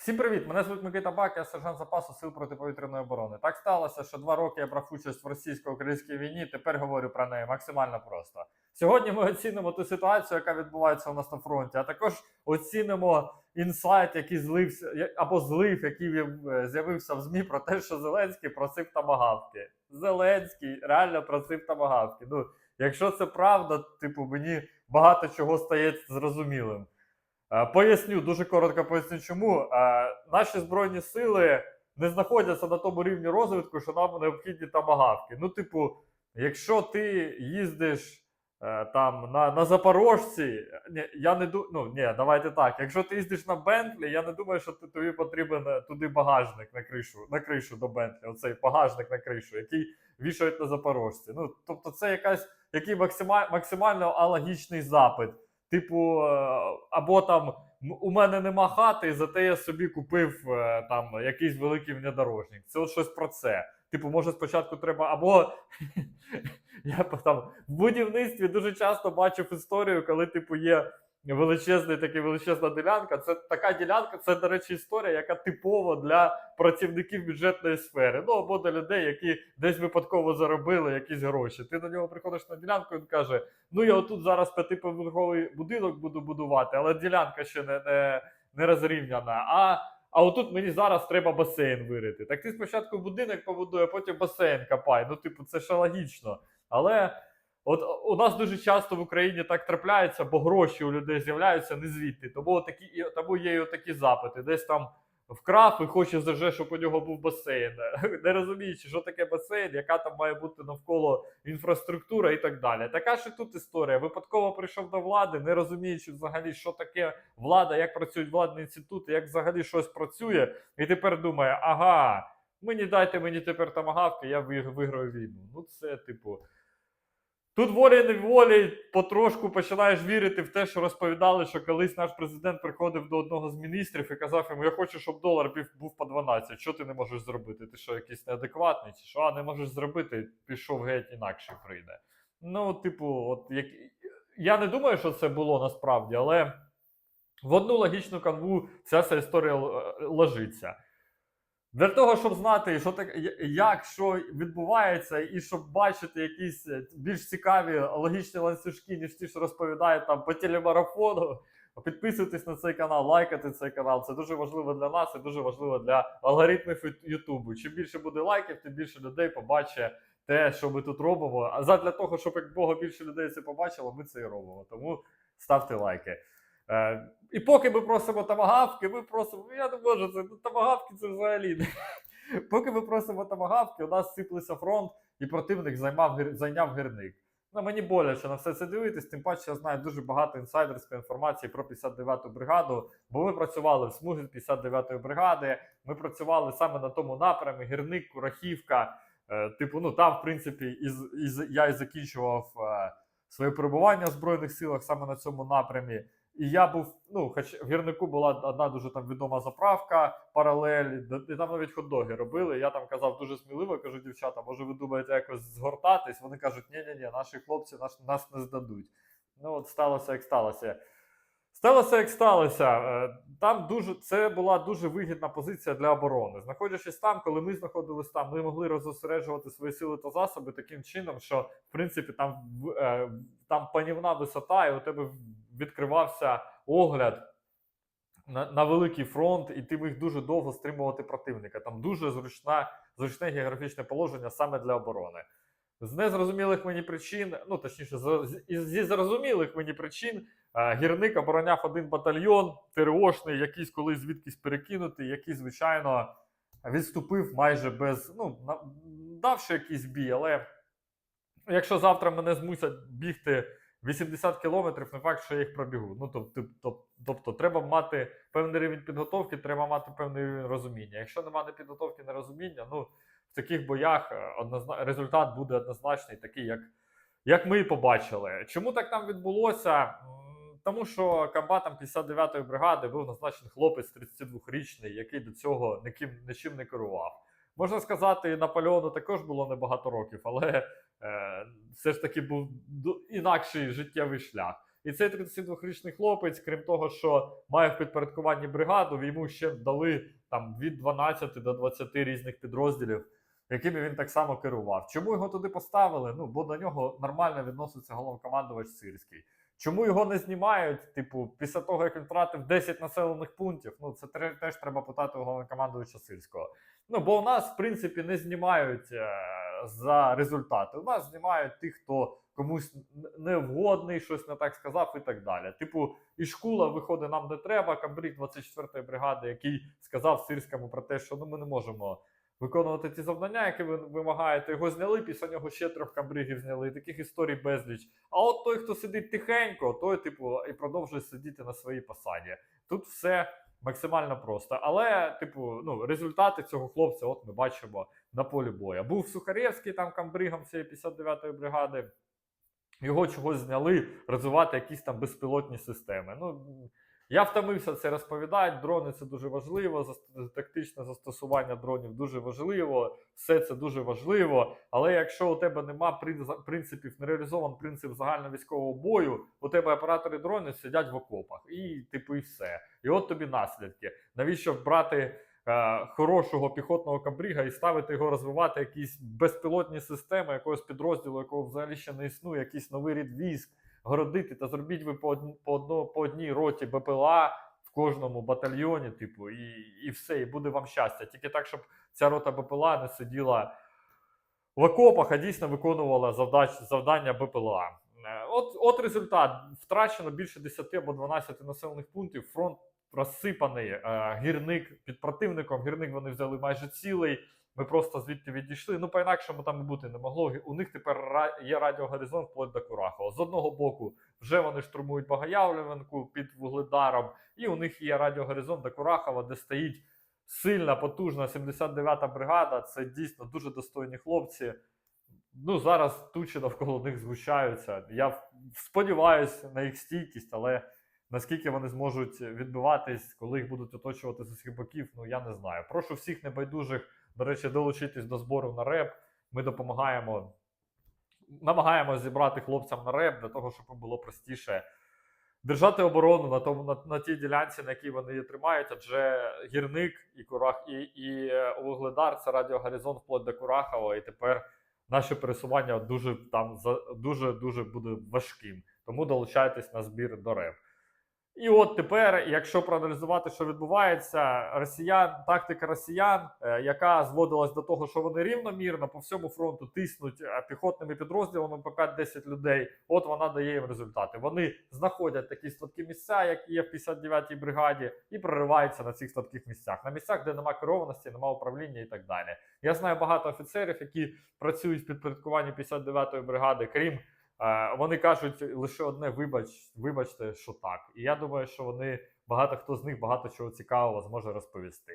Всім привіт! Мене звуть Микита Бак, я сержант запасу сил протиповітряної оборони. Так сталося, що два роки я брав участь в російсько-українській війні. Тепер говорю про неї максимально просто. Сьогодні ми оцінимо ту ситуацію, яка відбувається у нас на фронті, а також оцінимо інсайт, який злився або злив, який е, з'явився в змі про те, що Зеленський просив тамагавки. Зеленський реально просив тамагавки. Ну, якщо це правда, типу мені багато чого стає зрозумілим. Е, Поясню, дуже коротко поясню, чому. Е, Наші збройні сили не знаходяться на тому рівні розвитку, що нам необхідні тамагавки. Ну, типу, якщо ти їздиш е, там на, на Запорожці, ні, я не ду... ну, ні, давайте так. Якщо ти їздиш на Бентлі, я не думаю, що ти- тобі потрібен туди багажник на кришу, на кришу до Бентлі, оцей багажник на кришу, який вішають на Запорожці. Ну, тобто, це якась який максима... максимально алогічний запит. Типу, е, або там у мене нема хати, зате я собі купив е, там якийсь великий внедорожник. Це от щось про це. Типу, може, спочатку треба, або я там в будівництві дуже часто бачив історію, коли, типу, є величезний такий величезна ділянка. Це така ділянка, це, до речі, історія, яка типова для працівників бюджетної сфери. Ну або для людей, які десь випадково заробили якісь гроші. Ти до нього приходиш на ділянку, він каже: Ну я отут зараз п'ятиповерховий будинок буду будувати, але ділянка ще не, не, не розрівняна. А, а отут мені зараз треба басейн вирити. Так ти спочатку будинок побудує, а потім басейн копай. Ну, типу, це ж логічно. Але от у нас дуже часто в Україні так трапляється, бо гроші у людей з'являються не звідти. Тому такі, тому є такі запити. Десь там вкрав і хоче вже, щоб у нього був басейн. Не розуміючи, що таке басейн, яка там має бути навколо інфраструктура і так далі. Така ж і тут історія. Випадково прийшов до влади, не розуміючи взагалі, що таке влада, як працюють владні інститути, як взагалі щось працює, і тепер думає, ага, мені дайте мені тепер тамагавки, я виграю війну. Ну, це типу. Тут волі неволі потрошку починаєш вірити в те, що розповідали, що колись наш президент приходив до одного з міністрів і казав йому: Я хочу, щоб долар був по 12. Що ти не можеш зробити? Ти що, якийсь неадекватний? Чи що? А не можеш зробити, пішов геть інакше прийде. Ну, типу, от як я не думаю, що це було насправді, але в одну логічну канву ця вся історія л- е, ложиться. Для того, щоб знати, що так, як що відбувається, і щоб бачити якісь е, більш цікаві логічні ланцюжки, ніж ті, що розповідають там по телемарафону. Підписуйтесь на цей канал, лайкайте цей канал. Це дуже важливо для нас і дуже важливо для алгоритмів Ютубу. Чим більше буде лайків, тим більше людей побачить те, що ми тут робимо. А задля того, щоб як Бога більше людей це побачило, ми це і робимо. Тому ставте лайки. Е, і поки ми просимо тамагавки, ми просимо. Я не можу це. Ну, тамагавки це взагалі. не- Поки ми просимо тамагавки, у нас сиплеться фронт, і противник займав зайняв гірник. Ну, мені боляче на все це дивитись, тим паче я знаю дуже багато інсайдерської інформації про 59-ту бригаду, бо ми працювали в смузі 59-ї бригади, ми працювали саме на тому напрямі, гірник, Курахівка. Е, типу, ну там, в принципі, і, з- і, з- я і закінчував е, своє перебування в Збройних силах саме на цьому напрямі. І я був, ну, хоч в гірнику була одна дуже там відома заправка, паралель, і там навіть хот-доги робили. Я там казав дуже сміливо, кажу, дівчата, може ви думаєте якось згортатись? Вони кажуть, ні ні ні наші хлопці нас, нас не здадуть. Ну, от сталося, як сталося. Сталося, як сталося. Е, Там дуже це була дуже вигідна позиція для оборони. Знаходячись там, коли ми знаходились там, ми могли розосереджувати свої сили та засоби таким чином, що в принципі там е, там панівна висота, і у тебе відкривався огляд на, на великий фронт, і ти міг дуже довго стримувати противника. Там дуже зручна, зручне географічне положення саме для оборони. З незрозумілих мені причин, ну точніше, зі зрозумілих мені причин, е, гірник обороняв один батальйон, ТРОшний, якийсь колись звідкись перекинутий, який, звичайно, відступив майже без, ну, давши якийсь бій, але якщо завтра мене змусять бігти 80 кілометрів, не факт, що я їх пробігу. Ну, тобто, тобто, треба мати певний рівень підготовки, треба мати певний рівень розуміння. Якщо немає ні підготовки, не розуміння, ну в таких боях е, однозна... результат буде однозначний, такий, як, як ми і побачили. Чому так там відбулося? Тому що комбатом 59-ї бригади був назначений хлопець 32-річний, який до цього ніким нічим не керував. Можна сказати, Наполеону також було небагато років, але все ж таки був інакший життєвий шлях. І цей 32-річний хлопець, крім того, що має в підпорядкуванні бригаду, йому ще дали там від 12 до 20 різних підрозділів, якими він так само керував. Чому його туди поставили? Ну, бо до нього нормально відноситься головнокомандувач Сирський. Чому його не знімають? Типу, після того, як він втратив 10 населених пунктів, ну це теж треба питати у головнокомандувача Сирського. Ну, бо у нас, в принципі, не знімають е, за результати. У нас знімають тих, хто комусь невгодний, щось не так сказав і так далі. Типу, і шкула виходить нам не треба. Камбрік 24-ї бригади, який сказав Сирському про те, що ну ми не можемо виконувати ті завдання, які ви вимагаєте. Його зняли, після нього ще трьох камбригів зняли. Таких історій безліч. А от той, хто сидить тихенько, той, типу, і продовжує сидіти на своїй посаді. Тут все максимально просто. Але, типу, ну, результати цього хлопця, от ми бачимо на полі бою. Був Сухарєвський там камбригом цієї 59-ї бригади. Його чогось зняли розвивати якісь там безпілотні системи. Ну, я втомився це розповідати. Дрони це дуже важливо. Тактичне застосування дронів дуже важливо. Все це дуже важливо. Але якщо у тебе нема прин- принципів, не реалізований принцип загальновійськового бою, у тебе оператори дронів сидять в окопах. І типу, і все. І от тобі наслідки. Навіщо брати е, хорошого піхотного камбріга і ставити його розвивати якісь безпілотні системи, якогось підрозділу, якого взагалі ще не існує, якийсь новий рід військ, городити та зробіть ви по, по, одно, по одній роті БПЛА в кожному батальйоні, типу, і, і все, і буде вам щастя. Тільки так, щоб ця рота БПЛА не сиділа в окопах, а дійсно виконувала завдач, завдання БПЛА. Е, От, от результат. Втрачено більше 10 або 12 населених пунктів. Фронт розсипаний. Е, гірник під противником. Гірник вони взяли майже цілий. Ми просто звідти відійшли. Ну, по-інакшому там і бути не могло. У них тепер є радіогоризонт вплоть до Курахова. З одного боку, вже вони штурмують Багаявлевенку під Вугледаром, і у них є радіогоризонт до Курахова, де стоїть сильна, потужна 79-та бригада. Це дійсно дуже достойні хлопці. Ну, зараз тучі навколо них згущаються. Я сподіваюся на їх стійкість, але наскільки вони зможуть відбиватись, коли їх будуть оточувати з усіх боків, ну я не знаю. Прошу всіх небайдужих, до речі, долучитись до збору на реп. Ми допомагаємо, намагаємося зібрати хлопцям на реп для того, щоб було простіше держати оборону на тому на, на тій ділянці, на якій вони її тримають, адже гірник і Курах, і, і е, Вугледар це радіогоризонт вплоть до Курахова, і тепер наше пересування дуже там за дуже дуже буде важким. Тому долучайтесь на збір до РЕП. І от тепер, якщо проаналізувати, що відбувається, росіян, тактика росіян, е, яка зводилась до того, що вони рівномірно по всьому фронту тиснуть е, піхотними підрозділами по 5-10 людей, от вона дає їм результати. Вони знаходять такі слабкі місця, які є в 59-й бригаді, і прориваються на цих слабких місцях, на місцях, де нема керованості, нема управління і так далі. Я знаю багато офіцерів, які працюють в підпорядкуванні 59-ї бригади, крім Вони кажуть лише одне: вибач, вибачте, що так. І я думаю, що вони багато хто з них багато чого цікавого зможе розповісти.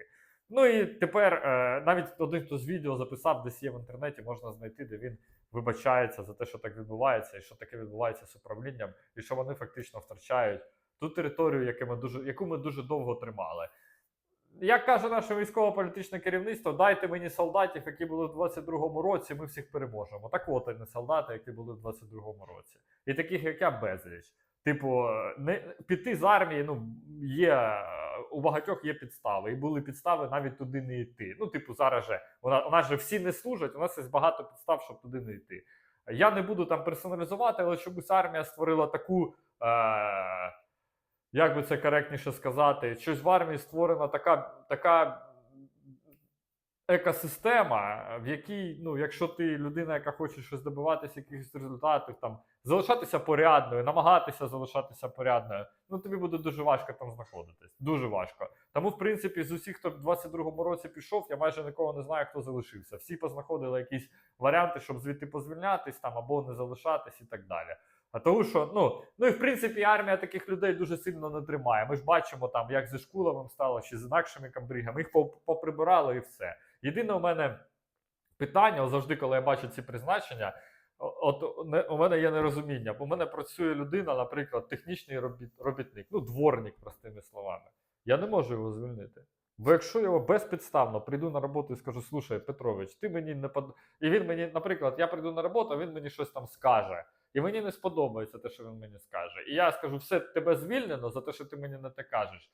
Ну і тепер е, навіть один хто з відео записав, десь є в інтернеті, можна знайти, де він вибачається за те, що так відбувається, і що таке відбувається з управлінням, і що вони фактично втрачають ту територію, яку ми дуже, яку ми дуже довго тримали. Як каже наше військово-політичне керівництво, дайте мені солдатів, які були в 22-му році, ми всіх переможемо. Так от вони солдати, які були в 22-му році. І таких, як я, безліч. Типу, не піти з армії, ну є у багатьох є підстави, і були підстави навіть туди не йти. Ну, типу, зараз же у нас же всі не служать, у нас є багато підстав, щоб туди не йти. Я не буду там персоналізувати, але чомусь армія створила таку. Е- як би це коректніше сказати, щось в армії створена така, така екосистема, в якій, ну, якщо ти людина, яка хоче щось добиватися, якихось результатів, там, залишатися порядною, намагатися залишатися порядною, ну тобі буде дуже важко там знаходитись. Дуже важко. Тому, в принципі, з усіх, хто в 22-му році пішов, я майже нікого не знаю, хто залишився. Всі познаходили якісь варіанти, щоб звідти позвільнятись там або не залишатись і так далі. А тому що, ну, ну і в принципі армія таких людей дуже сильно не тримає. Ми ж бачимо там, як зі Шкуловим стало, чи з інакшими камбригами, їх поп- поприбирали і все. Єдине у мене питання, завжди, коли я бачу ці призначення, от не, у мене є нерозуміння. Бо у мене працює людина, наприклад, технічний робіт, робітник, ну, дворник, простими словами. Я не можу його звільнити. Бо якщо його безпідставно прийду на роботу і скажу, слушай, Петрович, ти мені не под... І він мені, наприклад, я прийду на роботу, а він мені щось там скаже. І мені не сподобається те, що він мені скаже. І я скажу, все, тебе звільнено за те, що ти мені не те кажеш.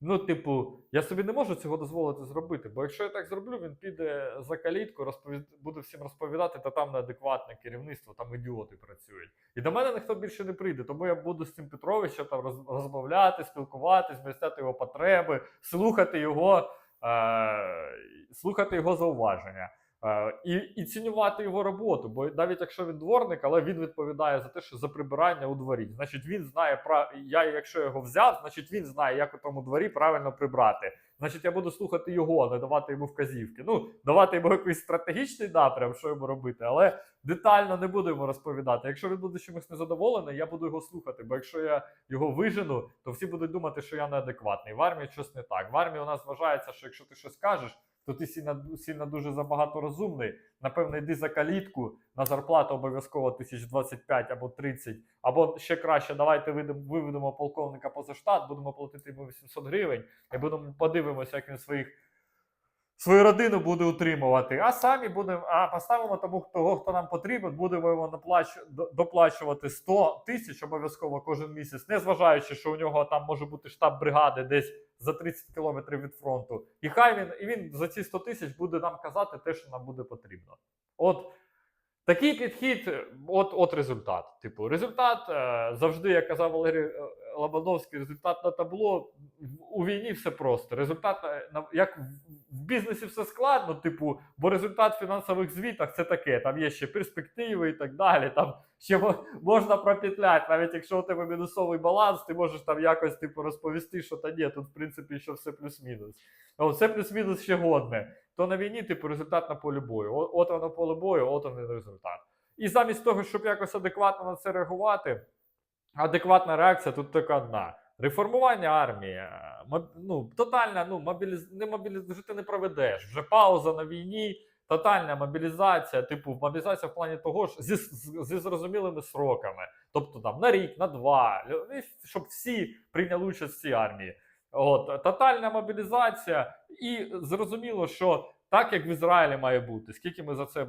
Ну, типу, я собі не можу цього дозволити зробити, бо якщо я так зроблю, він піде за калітку, розповід... буде всім розповідати, та там неадекватне керівництво, там ідіоти працюють. І до мене ніхто більше не прийде, тому я буду з цим Петровичем там роз... розмовляти, спілкуватись, виясняти його потреби, слухати його, е... слухати його зауваження. Е, І, і цінувати його роботу, бо навіть якщо він дворник, але він відповідає за те, що за прибирання у дворі. Значить, він знає про я, якщо його взяв, значить він знає, як у тому дворі правильно прибрати. Значить, я буду слухати його, не давати йому вказівки. Ну, давати йому якийсь стратегічний напрям, що йому робити, але детально не буду йому розповідати. Якщо він буде чимось незадоволений, я буду його слухати. Бо якщо я його вижену, то всі будуть думати, що я неадекватний. В армії щось не так. В армії у нас вважається, що якщо ти щось кажеш, то ти сильно, сильно дуже забагато розумний. Напевно, йди за калітку на зарплату обов'язково 1025 або 30, або ще краще, давайте виведемо, полковника поза штат, будемо платити йому 800 гривень і будемо подивимося, як він своїх. Свою родину буде утримувати, а самі будемо, а поставимо тому, того, хто нам потрібен, будемо його наплач... доплачувати 100 тисяч обов'язково кожен місяць, незважаючи, що у нього там може бути штаб бригади десь за 30 кілометрів від фронту. І хай він, і він за ці 100 тисяч буде нам казати те, що нам буде потрібно. От такий підхід, от, от результат. Типу, результат е, завжди, як казав Валерій е, Лобановський, результат на табло. У війні все просто. Результат як в- бізнесі все складно, типу, бо результат в фінансових звітах це таке. Там є ще перспективи і так далі. Там ще можна пропетляти. Навіть якщо у тебе мінусовий баланс, ти можеш там якось типу розповісти, що та ні, тут в принципі ще все плюс-мінус. А все плюс-мінус ще годне. То на війні, типу, результат на полі бою. О- От воно поле бою, от він результат. І замість того, щоб якось адекватно на це реагувати, адекватна реакція тут тільки одна. Реформування армії, е, ну, тотальна, ну, мобіліз... не мобіліз... вже ти не проведеш. Вже пауза на війні, тотальна мобілізація, типу, мобілізація в плані того ж зі, зі зрозумілими сроками. Тобто там на рік, на два, щоб всі прийняли участь в цій армії. От, тотальна мобілізація, і зрозуміло, що так як в Ізраїлі має бути, скільки ми за це е,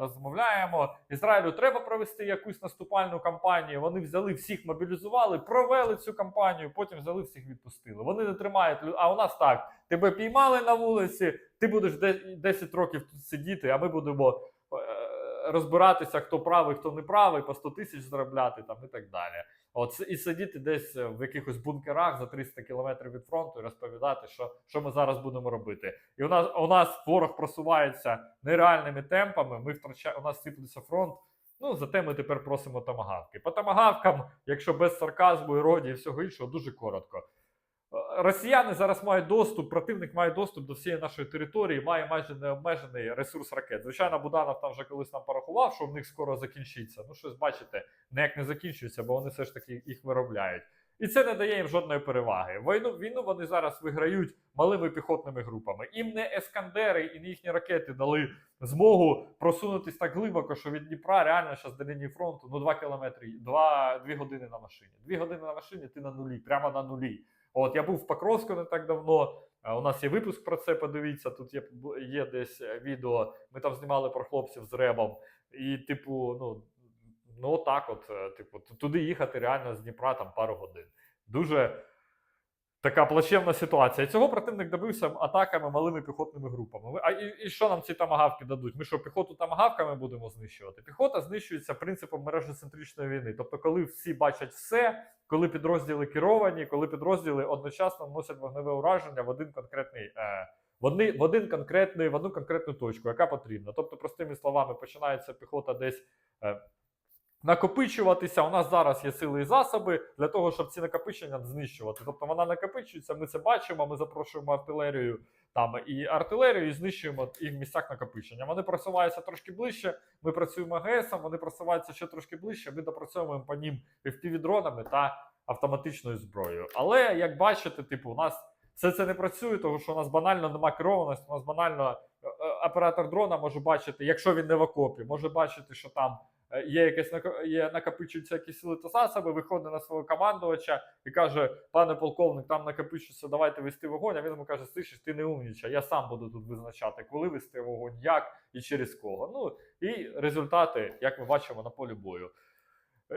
розмовляємо, Ізраїлю треба провести якусь наступальну кампанію. Вони взяли всіх, мобілізували, провели цю кампанію, потім взяли всіх відпустили. Вони не тримають А у нас так: тебе піймали на вулиці, ти будеш де- 10 років тут сидіти, а ми будемо е, розбиратися, хто правий, хто не правий, по 100 тисяч заробляти там і так далі. От і сидіти десь е, в якихось бункерах за 300 кілометрів від фронту і розповідати, що, що ми зараз будемо робити. І у нас у нас ворог просувається нереальними темпами. Ми втрачаємо, у нас сиплеться фронт. Ну зате ми тепер просимо томагавки. По томагавкам, якщо без сарказму, іронії і всього іншого, дуже коротко. Росіяни зараз мають доступ, противник має доступ до всієї нашої території, має майже необмежений ресурс ракет. Звичайно, Буданов там вже колись нам порахував, що в них скоро закінчиться. Ну, щось бачите, ніяк не закінчується, бо вони все ж таки їх виробляють. І це не дає їм жодної переваги. Війну, війну вони зараз виграють малими піхотними групами. Їм не ескандери і не їхні ракети дали змогу просунутись так глибоко, що від Дніпра реально зараз до лінії фронту ну 2 кілометри, 2, 2 години на машині. 2 години на машині, ти на нулі, прямо на нулі. От я був в Покровську не так давно. У нас є випуск про це. Подивіться. Тут є, є десь е, відео. Ми там знімали про хлопців з ребом. І, типу, ну, ну так, от, е, типу, туди їхати реально з Дніпра там пару годин. Дуже така плачевна ситуація. Цього противник добився атаками малими піхотними групами. А і, і що нам ці тамагавки дадуть? Ми що, піхоту тамагавками будемо знищувати? Піхота знищується принципом мережоцентричної війни. Тобто, коли всі бачать все, коли підрозділи керовані, коли підрозділи одночасно вносять вогневе ураження в один конкретний. Е, в, одни, в один конкретний, в одну конкретну точку, яка потрібна. Тобто, простими словами, починається піхота десь е, накопичуватися. У нас зараз є сили і засоби для того, щоб ці накопичення знищувати. Тобто вона накопичується, ми це бачимо, ми запрошуємо артилерію там і артилерію, і знищуємо їх в місцях накопичення. Вони просуваються трошки ближче. Ми працюємо ГЕСом, вони просуваються ще трошки ближче. Ми допрацьовуємо по ним FPV-дронами та автоматичною зброєю. Але як бачите, типу, у нас все це не працює, тому що у нас банально нема керованості. У нас банально е, е, оператор дрона може бачити, якщо він не в окопі, може бачити, що там є якесь є накопичуються якісь сили та засоби, виходить на свого командувача і каже: пане полковник, там накопичується, давайте вести вогонь. А він йому каже: слышиш, ти не умнічай, я сам буду тут визначати, коли вести вогонь, як і через кого. Ну і результати, як ми бачимо на полі бою.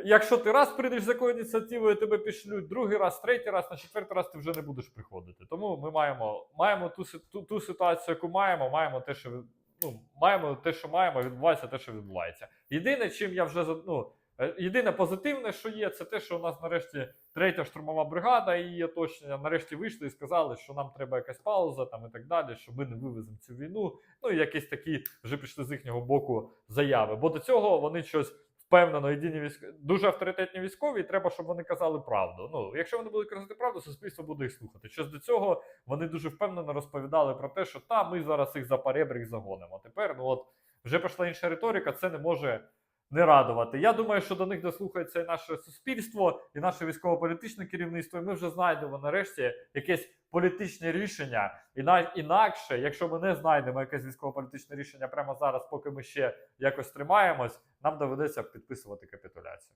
Якщо ти раз прийдеш з якою ініціативою, тебе пішлють, другий раз, третій раз, на четвертий раз ти вже не будеш приходити. Тому ми маємо, маємо ту, ту, ту ситуацію, яку маємо, маємо те, що ну, маємо те, що маємо, відбувається те, що відбувається. Єдине, чим я вже ну, е, єдине позитивне, що є, це те, що у нас нарешті третя штурмова бригада і її оточення нарешті вийшли і сказали, що нам треба якась пауза там і так далі, що ми не вивеземо цю війну. Ну і якісь такі вже пішли з їхнього боку заяви. Бо до цього вони щось впевнено єдині військ... дуже авторитетні військові, і треба, щоб вони казали правду. Ну, якщо вони будуть казати правду, суспільство буде їх слухати. Щось до цього вони дуже впевнено розповідали про те, що та ми зараз їх за паребрік загонимо. Тепер ну от вже пішла інша риторика, це не може не радувати. Я думаю, що до них дослухається і наше суспільство, і наше військово-політичне керівництво. І ми вже знайдемо нарешті якесь політичне рішення. І навіть інакше, якщо ми не знайдемо якесь військово-політичне рішення прямо зараз, поки ми ще якось тримаємось, нам доведеться підписувати капітуляцію.